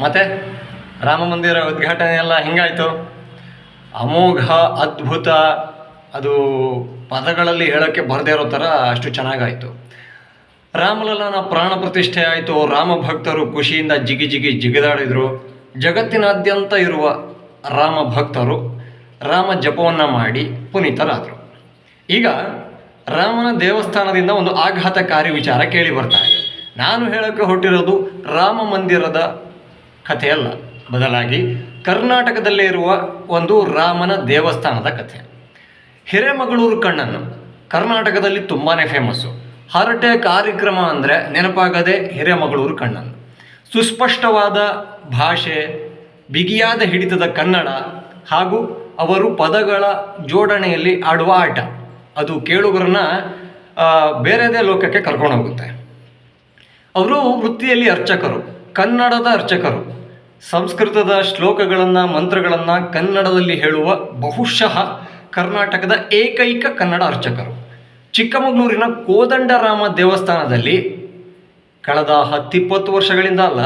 ಮತ್ತೆ ರಾಮ ಮಂದಿರ ಉದ್ಘಾಟನೆ ಎಲ್ಲ ಹೆಂಗಾಯಿತು. ಅಮೋಘ, ಅದ್ಭುತ, ಅದು ಪದಗಳಲ್ಲಿ ಹೇಳೋಕ್ಕೆ ಬರದೇ ಇರೋ ಥರ ಅಷ್ಟು ಚೆನ್ನಾಗಾಯಿತು. ರಾಮಲಲ್ಲನ ಪ್ರಾಣ ಪ್ರತಿಷ್ಠೆ ಆಯಿತು. ರಾಮ ಭಕ್ತರು ಖುಷಿಯಿಂದ ಜಿಗಿ ಜಿಗಿ ಜಿಗಿದಾಡಿದರು. ಜಗತ್ತಿನಾದ್ಯಂತ ಇರುವ ರಾಮ ಭಕ್ತರು ರಾಮ ಜಪವನ್ನು ಮಾಡಿ ಪುನೀತರಾದರು. ಈಗ ರಾಮನ ದೇವಸ್ಥಾನದಿಂದ ಒಂದು ಆಘಾತಕಾರಿ ವಿಚಾರ ಕೇಳಿ ಬರ್ತಾ ಇದೆ. ನಾನು ಹೇಳೋಕ್ಕೆ ಹೊಟ್ಟಿರೋದು ರಾಮ ಮಂದಿರದ ಕಥೆಯಲ್ಲ ಬದಲಾಗಿ ಕರ್ನಾಟಕದಲ್ಲೇ ಇರುವ ಒಂದು ರಾಮನ ದೇವಸ್ಥಾನದ ಕಥೆ. ಹಿರೇಮಗಳೂರು ಕಣ್ಣನ್ನು ಕರ್ನಾಟಕದಲ್ಲಿ ತುಂಬಾ ಫೇಮಸ್ಸು ಹರಟೆ ಕಾರ್ಯಕ್ರಮ ಅಂದರೆ ನೆನಪಾಗದೆ ಹಿರೇಮಗಳೂರು ಕಣ್ಣನ್ನು. ಸುಸ್ಪಷ್ಟವಾದ ಭಾಷೆ, ಬಿಗಿಯಾದ ಹಿಡಿತದ ಕನ್ನಡ ಹಾಗೂ ಅವರು ಪದಗಳ ಜೋಡಣೆಯಲ್ಲಿ ಆಡುವ ಆಟ. ಅದು ಕೇಳುಗರನ್ನ ಬೇರೆದೇ ಲೋಕಕ್ಕೆ ಕರ್ಕೊಂಡು ಹೋಗುತ್ತೆ. ಅವರು ವೃತ್ತಿಯಲ್ಲಿ ಅರ್ಚಕರು, ಕನ್ನಡದ ಅರ್ಚಕರು. ಸಂಸ್ಕೃತದ ಶ್ಲೋಕಗಳನ್ನು, ಮಂತ್ರಗಳನ್ನು ಕನ್ನಡದಲ್ಲಿ ಹೇಳುವ ಬಹುಶಃ ಕರ್ನಾಟಕದ ಏಕೈಕ ಕನ್ನಡ ಅರ್ಚಕರು. ಚಿಕ್ಕಮಗಳೂರಿನ ಕೋದಂಡರಾಮ ದೇವಸ್ಥಾನದಲ್ಲಿ ಕಳೆದ ಹತ್ತಿಪ್ಪತ್ತು ವರ್ಷಗಳಿಂದ ಅಲ್ಲ,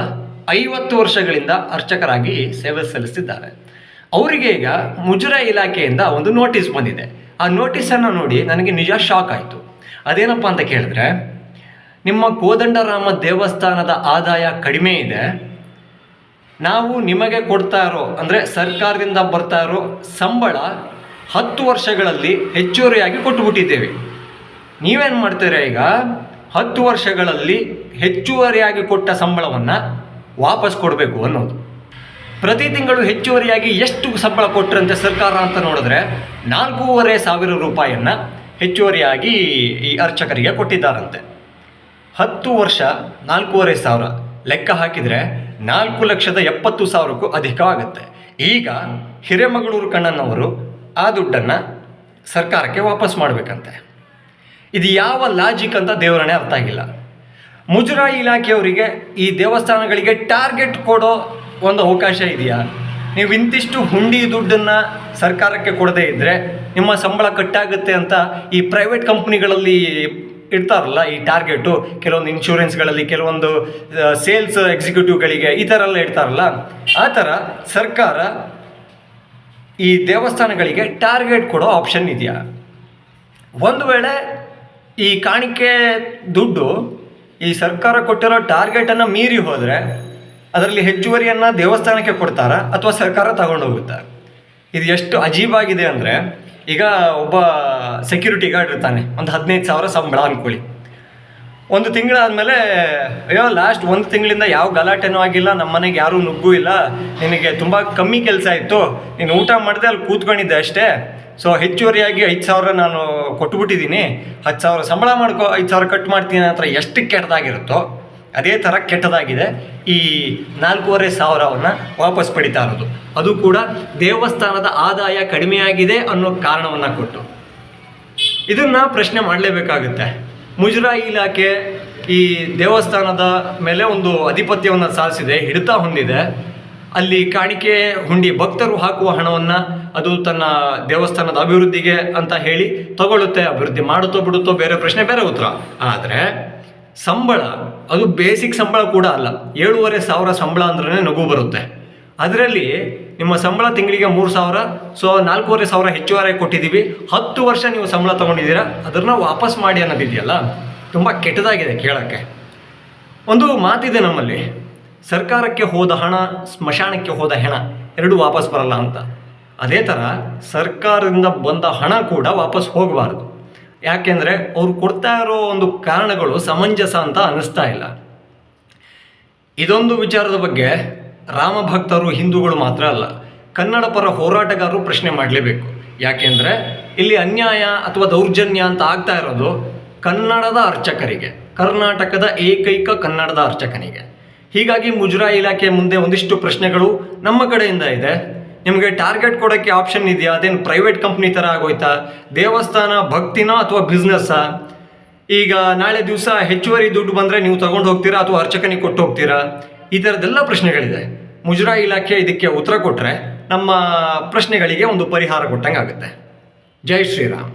ಐವತ್ತು ವರ್ಷಗಳಿಂದ ಅರ್ಚಕರಾಗಿ ಸೇವೆ ಸಲ್ಲಿಸಿದ್ದಾರೆ ಅವರಿಗೆ ಈಗ ಮುಜರಾಯಿ ಇಲಾಖೆಯಿಂದ ಒಂದು ನೋಟಿಸ್ ಬಂದಿದೆ. ಆ ನೋಟಿಸನ್ನು ನೋಡಿ ನನಗೆ ನಿಜ ಶಾಕ್ ಆಯಿತು. ಅದೇನಪ್ಪ ಅಂತ ಕೇಳಿದ್ರೆ, ನಿಮ್ಮ ಕೋದಂಡರಾಮ ದೇವಸ್ಥಾನದ ಆದಾಯ ಕಡಿಮೆ ಇದೆ ನಾವು ನಿಮಗೆ ಕೊಡ್ತಾ ಇರೋ, ಅಂದರೆ ಸರ್ಕಾರದಿಂದ ಬರ್ತಾ ಇರೋ ಸಂಬಳ ಹತ್ತು ವರ್ಷಗಳಲ್ಲಿ ಹೆಚ್ಚುವರಿಯಾಗಿ ಕೊಟ್ಟುಬಿಟ್ಟಿದ್ದೇವೆ. ನೀವೇನು ಮಾಡ್ತೀರಾ ಈಗ? ಹತ್ತು ವರ್ಷಗಳಲ್ಲಿ ಹೆಚ್ಚುವರಿಯಾಗಿ ಕೊಟ್ಟ ಸಂಬಳವನ್ನು ವಾಪಸ್ ಕೊಡಬೇಕು ಅನ್ನೋದು. ಪ್ರತಿ ತಿಂಗಳು ಹೆಚ್ಚುವರಿಯಾಗಿ ಎಷ್ಟು ಸಂಬಳ ಕೊಟ್ಟರಂತೆ ಸರ್ಕಾರ ಅಂತ ನೋಡಿದ್ರೆ ನಾಲ್ಕೂವರೆ ಸಾವಿರ ರೂಪಾಯಿಯನ್ನು ಹೆಚ್ಚುವರಿಯಾಗಿ ಈ ಅರ್ಚಕರಿಗೆ ಕೊಟ್ಟಿದ್ದಾರಂತೆ. ಹತ್ತು ವರ್ಷ ನಾಲ್ಕೂವರೆ ಸಾವಿರ. ಲೆಕ್ಕ ಹಾಕಿದರೆ ನಾಲ್ಕು ಲಕ್ಷದ ಎಪ್ಪತ್ತು ಸಾವಿರಕ್ಕೂ ಅಧಿಕವಾಗುತ್ತೆ ಈಗ ಹಿರೇಮಗಳೂರು ಕಣ್ಣನವರು ಆ ದುಡ್ಡನ್ನು ಸರ್ಕಾರಕ್ಕೆ ವಾಪಸ್ ಮಾಡಬೇಕಂತೆ. ಇದು ಯಾವ ಲಾಜಿಕ್ ಅಂತ ದೇವರನ್ನೇ ಅರ್ಥ ಆಗಿಲ್ಲ. ಮುಜರಾಯಿ ಇಲಾಖೆಯವರಿಗೆ ಈ ದೇವಸ್ಥಾನಗಳಿಗೆ ಟಾರ್ಗೆಟ್ ಕೊಡೋ ಒಂದು ಅವಕಾಶ ಇದೆಯಾ? ನೀವು ಇಂತಿಷ್ಟು ಹುಂಡಿ ದುಡ್ಡನ್ನು ಸರ್ಕಾರಕ್ಕೆ ಕೊಡದೇ ಇದ್ದರೆ ನಿಮ್ಮ ಸಂಬಳ ಕಟ್ಟಾಗುತ್ತೆ ಅಂತ ಈ ಪ್ರೈವೇಟ್ ಕಂಪ್ನಿಗಳಲ್ಲಿ ಇಡ್ತಾರಲ್ಲ ಈ ಟಾರ್ಗೆಟು ಕೆಲವೊಂದು ಇನ್ಶೂರೆನ್ಸ್ಗಳಲ್ಲಿ ಕೆಲವೊಂದು ಸೇಲ್ಸ್ ಎಕ್ಸಿಕ್ಯೂಟಿವ್ಗಳಿಗೆ ಈ ಥರ ಎಲ್ಲ ಇಡ್ತಾರಲ್ಲ, ಆ ಥರ ಸರ್ಕಾರ ಈ ದೇವಸ್ಥಾನಗಳಿಗೆ ಟಾರ್ಗೆಟ್ ಕೊಡೋ ಆಪ್ಷನ್ ಇದೆಯಾ? ಒಂದು ವೇಳೆ ಈ ಕಾಣಿಕೆ ದುಡ್ಡು ಈ ಸರ್ಕಾರ ಕೊಟ್ಟಿರೋ ಟಾರ್ಗೆಟನ್ನು ಮೀರಿ ಹೋದರೆ, ಅದರಲ್ಲಿ ಹೆಚ್ಚುವರಿಯನ್ನು ದೇವಸ್ಥಾನಕ್ಕೆ ಕೊಡ್ತಾರಾ ಅಥವಾ ಸರ್ಕಾರ ತಗೊಂಡು ಹೋಗುತ್ತಾ ಇದು ಎಷ್ಟು ಅಜೀಬಾಗಿದೆ ಅಂದರೆ ಈಗ ಒಬ್ಬ ಸೆಕ್ಯೂರಿಟಿ ಗಾರ್ಡ್ ಇರ್ತಾನೆ, ಒಂದು ಹದಿನೈದು ಸಾವಿರ ಸಂಬಳ ಅಂದ್ಕೊಳ್ಳಿ ಒಂದು ತಿಂಗಳಾದಮೇಲೆ ಅಯ್ಯೋ ಲಾಸ್ಟ್ ಒಂದು ತಿಂಗಳಿಂದ ಯಾವ ಗಲಾಟೆನೂ ಆಗಿಲ್ಲ ನಮ್ಮ ಮನೆಗೆ ಯಾರೂ ನುಗ್ಗೂ ಇಲ್ಲ, ನಿನಗೆ ತುಂಬ ಕಮ್ಮಿ ಕೆಲಸ ಇತ್ತು ನೀನು ಊಟ ಮಾಡಿದೆ ಅಲ್ಲಿ ಕೂತ್ಕೊಂಡಿದ್ದೆ ಅಷ್ಟೇ ಸೊ ಹೆಚ್ಚುವರಿಯಾಗಿ ಐದು ಸಾವಿರ ನಾನು ಕೊಟ್ಬಿಟ್ಟಿದ್ದೀನಿ ಹತ್ತು ಸಾವಿರ ಸಂಬಳ ಮಾಡ್ಕೊ, ಐದು ಸಾವಿರ ಕಟ್ ಮಾಡ್ತೀನಿ ಅಂತ ಎಷ್ಟು ಕೆಟ್ಟದಾಗಿರುತ್ತೋ ಅದೇ ಥರ ಕೆಟ್ಟದಾಗಿದೆ. ಈ ನಾಲ್ಕೂವರೆ ಸಾವಿರವನ್ನು ವಾಪಸ್ ಪಡಿತಾ ಇರೋದು. ಅದು ಕೂಡ ದೇವಸ್ಥಾನದ ಆದಾಯ ಕಡಿಮೆಯಾಗಿದೆ ಅನ್ನೋ ಕಾರಣವನ್ನು ಕೊಟ್ಟು. ಇದನ್ನು ಪ್ರಶ್ನೆ ಮಾಡಲೇಬೇಕಾಗುತ್ತೆ. ಮುಜರಾಯಿ ಇಲಾಖೆ ಈ ದೇವಸ್ಥಾನದ ಮೇಲೆ ಒಂದು ಅಧಿಪತ್ಯವನ್ನು ಸಾಧಿಸಿದೆ ಹಿಡಿತ ಹೊಂದಿದೆ. ಅಲ್ಲಿ ಕಾಣಿಕೆ ಹುಂಡಿ ಭಕ್ತರು ಹಾಕುವ ಹಣವನ್ನು ಅದು ತನ್ನ ದೇವಸ್ಥಾನದ ಅಭಿವೃದ್ಧಿಗೆ ಅಂತ ಹೇಳಿ ತಗೊಳ್ಳುತ್ತೆ, ಅಭಿವೃದ್ಧಿ ಮಾಡುತ್ತೋ ಬಿಡುತ್ತೋ ಬೇರೆ ಪ್ರಶ್ನೆ, ಬೇರೆ ಉತ್ತರ. ಆದರೆ ಸಂಬಳ, ಅದು ಬೇಸಿಕ್ ಸಂಬಳ ಕೂಡ ಅಲ್ಲ. ಏಳೂವರೆ ಸಾವಿರ ಸಂಬಳ ಅಂದ್ರೆ ನಗು ಬರುತ್ತೆ. ಅದರಲ್ಲಿ ನಿಮ್ಮ ಸಂಬಳ ತಿಂಗಳಿಗೆ ಮೂರು ಸಾವಿರ, ಸೊ ನಾಲ್ಕೂವರೆ ಸಾವಿರ ಹೆಚ್ಚುವರಿ ಕೊಟ್ಟಿದ್ದೀವಿ. ಹತ್ತು ವರ್ಷ ನೀವು ಸಂಬಳ ತೊಗೊಂಡಿದ್ದೀರಾ, ಅದನ್ನು ವಾಪಸ್ ಮಾಡಿ ಅನ್ನೋದಿದೆಯಲ್ಲ? ತುಂಬ ಕೆಟ್ಟದಾಗಿದೆ ಕೇಳೋಕ್ಕೆ. ಒಂದು ಮಾತಿದೆ ನಮ್ಮಲ್ಲಿ. ಸರ್ಕಾರಕ್ಕೆ ಹೋದ ಹಣ, ಸ್ಮಶಾನಕ್ಕೆ ಹೋದ ಹೆಣ, ಎರಡೂ ವಾಪಸ್ ಬರಲ್ಲ ಅಂತ. ಅದೇ ಥರ ಸರ್ಕಾರದಿಂದ ಬಂದ ಹಣ ಕೂಡ ವಾಪಸ್ ಹೋಗಬಾರ್ದು. ಯಾಕೆಂದರೆ ಅವ್ರು ಕೊಡ್ತಾ ಇರೋ ಒಂದು ಕಾರಣಗಳು ಸಮಂಜಸ ಅಂತ ಅನ್ನಿಸ್ತಾ ಇಲ್ಲ. ಇದೊಂದು ವಿಚಾರದ ಬಗ್ಗೆ ರಾಮಭಕ್ತರು ಹಿಂದೂಗಳು ಮಾತ್ರ ಅಲ್ಲ ಕನ್ನಡ ಪರ ಹೋರಾಟಗಾರರು ಪ್ರಶ್ನೆ ಮಾಡಲೇಬೇಕು. ಯಾಕೆಂದರೆ ಇಲ್ಲಿ ಅನ್ಯಾಯ ಅಥವಾ ದೌರ್ಜನ್ಯ ಅಂತ ಆಗ್ತಾ ಇರೋದು ಕನ್ನಡದ ಅರ್ಚಕರಿಗೆ, ಕರ್ನಾಟಕದ ಏಕೈಕ ಕನ್ನಡದ ಅರ್ಚಕನಿಗೆ. ಹೀಗಾಗಿ ಮುಜರಾಯಿ ಇಲಾಖೆ ಮುಂದೆ ಒಂದಿಷ್ಟು ಪ್ರಶ್ನೆಗಳು ನಮ್ಮ ಕಡೆಯಿಂದ ಇದೆ. ನಿಮಗೆ ಟಾರ್ಗೆಟ್ ಕೊಡೋಕ್ಕೆ ಆಪ್ಷನ್ ಇದೆಯಾ? ಅದೇನು ಪ್ರೈವೇಟ್ ಕಂಪ್ನಿ ಥರ ಆಗೋಯ್ತಾ? ದೇವಸ್ಥಾನ, ಭಕ್ತಿನೋ ಅಥವಾ ಬಿಸ್ನೆಸ್ಸಾ ಈಗ ನಾಳೆ ದಿವಸ ಹೆಚ್ಚುವರಿ ದುಡ್ಡು ಬಂದರೆ ನೀವು ತಗೊಂಡು ಹೋಗ್ತೀರಾ ಅಥವಾ ಅರ್ಚಕನಿಗೆ ಕೊಟ್ಟು ಹೋಗ್ತೀರಾ? ಈ ಥರದ್ದೆಲ್ಲ ಪ್ರಶ್ನೆಗಳಿದೆ. ಮುಜರಾಯಿ ಇಲಾಖೆ ಇದಕ್ಕೆ ಉತ್ತರ ಕೊಟ್ಟರೆ ನಮ್ಮ ಪ್ರಶ್ನೆಗಳಿಗೆ ಒಂದು ಪರಿಹಾರ ಕೊಟ್ಟಂಗೆ ಆಗುತ್ತೆ ಜೈ ಶ್ರೀರಾಮ್.